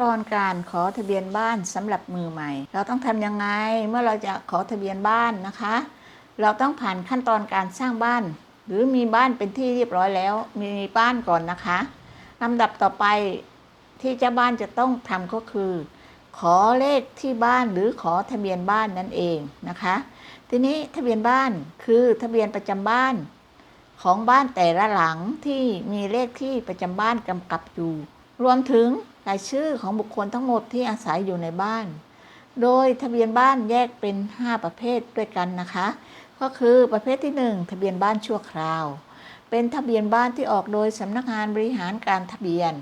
ตอนการขอทะเบียนบ้านสำหรับมือใหม่ เราต้องทำยังไงเมื่อเราจะขอทะเบียนบ้านนะคะ เราต้องผ่านขั้นตอนการสร้างบ้าน หรือมีบ้านเป็นที่เรียบร้อยแล้ว มีบ้านก่อนนะคะลำดับต่อไปที่เจ้าบ้านจะต้องทำก็คือ ขอเลขที่บ้านหรือขอทะเบียนบ้านนั่นเองนะคะ ทีนี้ทะเบียนบ้านคือทะเบียนประจำบ้าน ของบ้านแต่ละหลังที่มีเลขที่ประจำบ้านกำกับอยู่ รวมถึง รายชื่อของบุคคลทั้งหมดที่อาศัยอยู่ในบ้าน โดยทะเบียนบ้านแยกเป็น 5 ประเภทด้วยกันนะคะ ก็คือประเภทที่ 1 ทะเบียนบ้านชั่วคราว เป็นทะเบียนบ้านที่ออกโดยสำนักงานบริหารการทะเบียน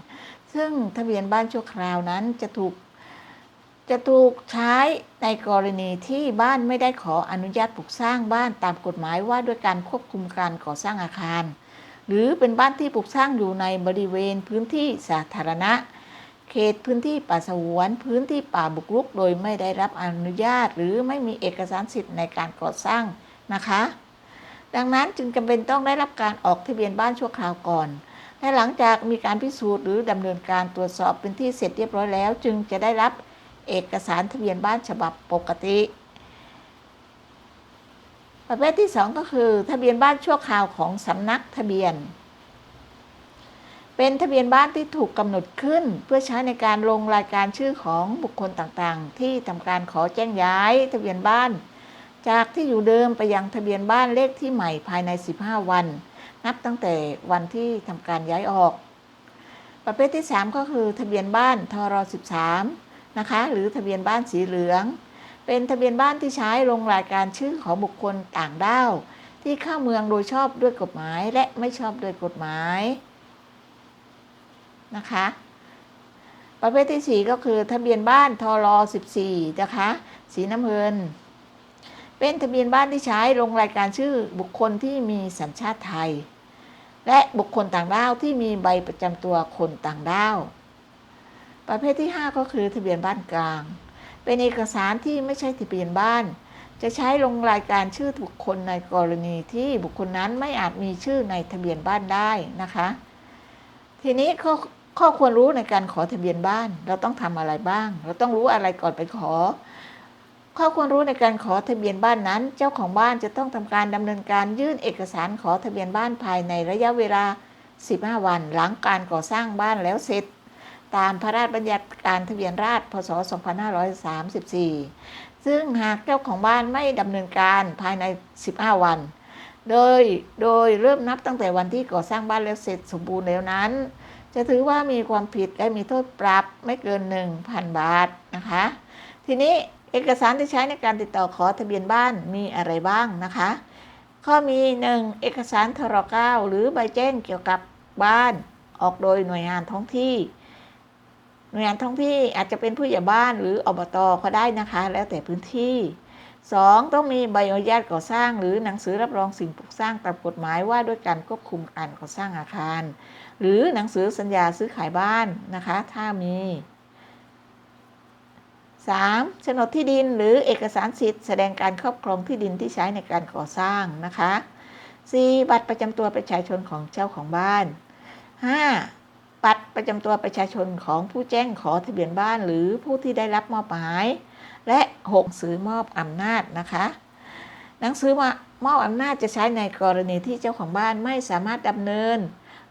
ซึ่งทะเบียนบ้านชั่วคราวนั้นจะถูกจะถูกใช้ในกรณีที่บ้านไม่ได้ขออนุญาตปลูกสร้างบ้านตามกฎหมายว่าด้วยการควบคุมการก่อสร้างอาคาร หรือเป็นบ้านที่ปลูกสร้างอยู่ในบริเวณพื้นที่สาธารณะ เขตพื้นที่ป่าสงวน พื้นที่ป่าบุกรุก โดยไม่ได้รับอนุญาต หรือไม่มีเอกสารสิทธิ์ในการก่อสร้างนะคะ ดังนั้นจึงจำเป็นต้องได้รับการออกทะเบียนบ้านชั่วคราวก่อนและหลังจากมีการพิสูจน์หรือดำเนินการตรวจสอบเป็นที่เสร็จเรียบร้อยแล้ว จึงจะได้รับเอกสารทะเบียนบ้านฉบับปกติ ประเภทที่ 2 ก็คือ ทะเบียนบ้านชั่วคราวของสำนักทะเบียน เป็นทะเบียนบ้านที่ถูกกำหนดขึ้น เพื่อใช้ในการลงรายการชื่อของบุคคลต่างๆ ที่ทำการขอแจ้งย้ายทะเบียนบ้าน จากที่อยู่เดิมไปยังทะเบียนบ้านเลขที่ใหม่ภายใน 15 วัน นับตั้งแต่วันที่ทำการย้ายออก ประเภทที่ 3 ก็คือทะเบียนบ้านทร13นะคะหรือทะเบียนบ้านสีเหลือง เป็นทะเบียนบ้านที่ใช้ลงรายการชื่อของบุคคลต่างด้าวที่เข้าเมืองโดยชอบด้วยกฎหมายและไม่ชอบโดยกฎหมาย นะคะ ประเภทที่ 4 ก็คือทะเบียนบ้านทร14 นะคะ สีน้ำเงิน เป็นทะเบียนบ้านที่ใช้ลงรายการชื่อบุคคลที่มีสัญชาติไทย และบุคคลต่างด้าวที่มีใบประจำตัวคนต่างด้าว ประเภทที่ 5 ก็คือทะเบียนบ้านกลาง เป็นเอกสารที่ไม่ใช่ทะเบียนบ้านจะใช้ลงรายการชื่อบุคคลในกรณีที่บุคคลนั้นไม่อาจมีชื่อในทะเบียนบ้านได้นะคะ ทีนี้ข้อ ข้อควรรู้ในการขอทะเบียนบ้าน เราต้องทำอะไรบ้าง เราต้องรู้อะไรก่อนไปขอ ข้อควรรู้ในการขอทะเบียนบ้านนั้น เจ้าของบ้านจะต้องทำการดำเนินการยื่นเอกสารขอทะเบียนบ้านภายในระยะเวลา 15 วัน หลังการก่อสร้างบ้านแล้วเสร็จ ตามพระราชบัญญัติการทะเบียนราษฎรพศ 2534 ซึ่งหากเจ้าของบ้านไม่ดำเนินการภายใน 15 วันโดย โดยเริ่มนับตั้งแต่วันที่ก่อสร้างบ้านแล้วเสร็จสมบูรณ์แล้วนั้น จะถือว่ามีความผิดและมีโทษปรับไม่เกิน 1,000 บาทนะคะ ทีนี้เอกสารที่ใช้ในการติดต่อขอทะเบียนบ้านมีอะไรบ้างนะคะ ข้อมี 1. เอกสารทร9หรือใบแจ้งเกี่ยวกับบ้านออกโดยหน่วยงานท้องที่ หน่วยงานท้องที่อาจจะเป็นผู้ใหญ่บ้านหรืออบตก็ได้นะคะ แล้วแต่พื้นที่ 2. ต้องมีใบอนุญาตก่อสร้าง หรือหนังสือรับรองสิ่งปลูกสร้างตามกฎหมายว่าด้วยการควบคุมการก่อสร้างอาคาร หรือหนังสือสัญญาซื้อขายบ้านนะคะ ถ้ามี 3. โฉนดที่ดินหรือเอกสารสิทธิ์ แสดงการครอบครองที่ดินที่ใช้ในการก่อสร้างนะคะ 4. บัตรประจำตัวประชาชนของเจ้าของบ้าน 5. บัตรประจำตัวประชาชนของผู้แจ้งขอทะเบียนบ้าน หรือผู้ที่ได้รับมอบหมาย และ 6. ซื้อมอบอำนาจนะคะ หนังสือมอบอำนาจจะใช้ในกรณีที่เจ้าของบ้านไม่สามารถดำเนิน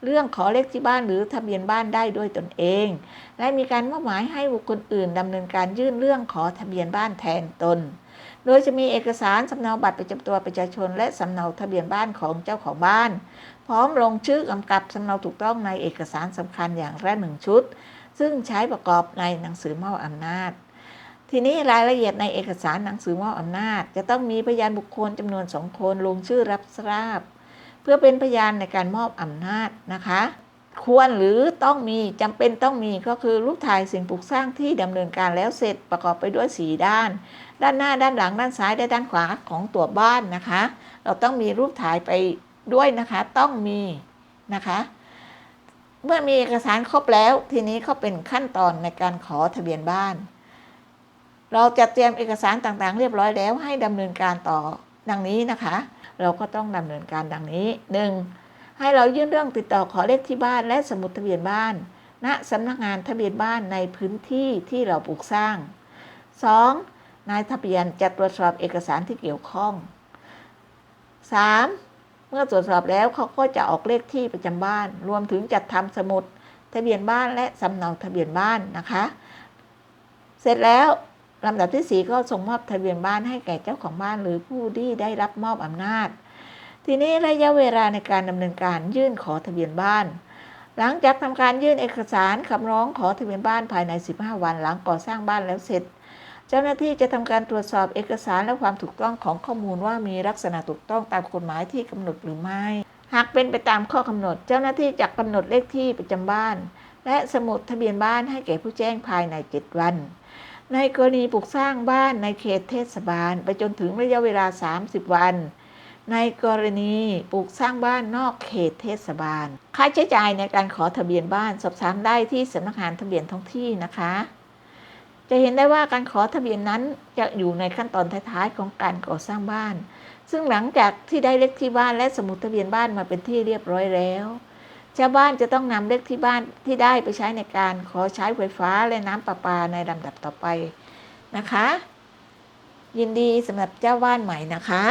เรื่องขอเลขที่บ้านหรือทะเบียนบ้านได้ด้วยตนเอง และมีการมอบหมายให้บุคคลอื่นดำเนินการยื่นเรื่องขอทะเบียนบ้านแทนตน โดยจะมีเอกสารสำเนาบัตรประจำตัวประชาชน และสำเนาทะเบียนบ้านของเจ้าของบ้าน พร้อมลงชื่อกำกับสำเนาถูกต้องในเอกสารสำคัญอย่างละหนึ่งชุด ซึ่งใช้ประกอบในหนังสือมอบอำนาจ ทีนี้รายละเอียดในเอกสารหนังสือมอบอำนาจ จะต้องมีพยานบุคคลจำนวนสองคนลงชื่อรับทราบ เพื่อเป็นพยานในการมอบอำนาจนะคะ ควรหรือต้องมีจำเป็นต้องมีก็คือรูปถ่ายสิ่งปลูกสร้างที่ดำเนินการแล้วเสร็จประกอบไปด้วยสีด้าน ด้านหน้าด้านหลังด้านซ้ายและด้านขวาของตัวบ้านนะคะ เราต้องมีรูปถ่ายไปด้วยนะคะต้องมีนะคะเมื่อมีเอกสารครบแล้ว ทีนี้ก็เป็นขั้นตอนในการขอทะเบียนบ้าน เราจะเตรียมเอกสารต่างๆ เรียบร้อยแล้วให้ดำเนินการต่อดังนี้นะคะ เราก็ต้องดำเนินการดังนี้ 1. ให้เรายื่นเรื่องติดต่อขอเลขที่บ้านและสมุดทะเบียนบ้าน ณสำนักงานทะเบียนบ้านในพื้นที่ที่เราปลูกสร้าง 2. นายทะเบียนจะตรวจสอบเอกสารที่เกี่ยวข้อง 3. เมื่อตรวจสอบแล้วเขาก็จะออกเลขที่ประจำบ้าน รวมถึงจัดทำสมุดทะเบียนบ้านและสำเนาทะเบียนบ้านนะคะ เสร็จแล้ว ลำดับที่ 4 ก็ส่งมอบทะเบียนบ้านให้แก่เจ้าของบ้านหรือผู้ที่ได้รับมอบอำนาจ ทีนี้ระยะเวลาในการดำเนินการยื่นขอทะเบียนบ้าน หลังจากทำการยื่นเอกสารคำร้องขอทะเบียนบ้านภายใน 15 วันหลังก่อสร้างบ้านแล้วเสร็จ เจ้าหน้าที่จะทำการตรวจสอบเอกสารและความถูกต้องของข้อมูลว่ามีลักษณะถูกต้องตามกฎหมายที่กำหนดหรือไม่ หากเป็นไปตามข้อกำหนด เจ้าหน้าที่จะกำหนดเลขที่ประจำบ้าน และสมุดทะเบียนบ้านให้แก่ผู้แจ้งภายใน 7 วัน ในกรณีปลูกสร้างบ้านในเขตเทศบาล ไปจนถึงระยะเวลา 30 วัน ในกรณีปลูกสร้างบ้านนอกเขตเทศบาล ค่าใช้จ่ายในการขอทะเบียนบ้านสอบถามได้ที่สำนักงานทะเบียนท้องที่นะคะ จะเห็นได้ว่าการขอทะเบียนนั้นจะอยู่ในขั้นตอนท้ายๆของการก่อสร้างบ้าน ซึ่งหลังจากที่ได้เลขที่บ้านและสมุดทะเบียนบ้านมาเป็นที่เรียบร้อยแล้ว ชาวบ้านจะต้องนำเลขที่บ้านที่ได้ไปใช้ในการขอใช้ไฟฟ้าและน้ำประปาในลำดับต่อไปนะคะ ยินดีสำหรับเจ้าบ้านใหม่นะคะ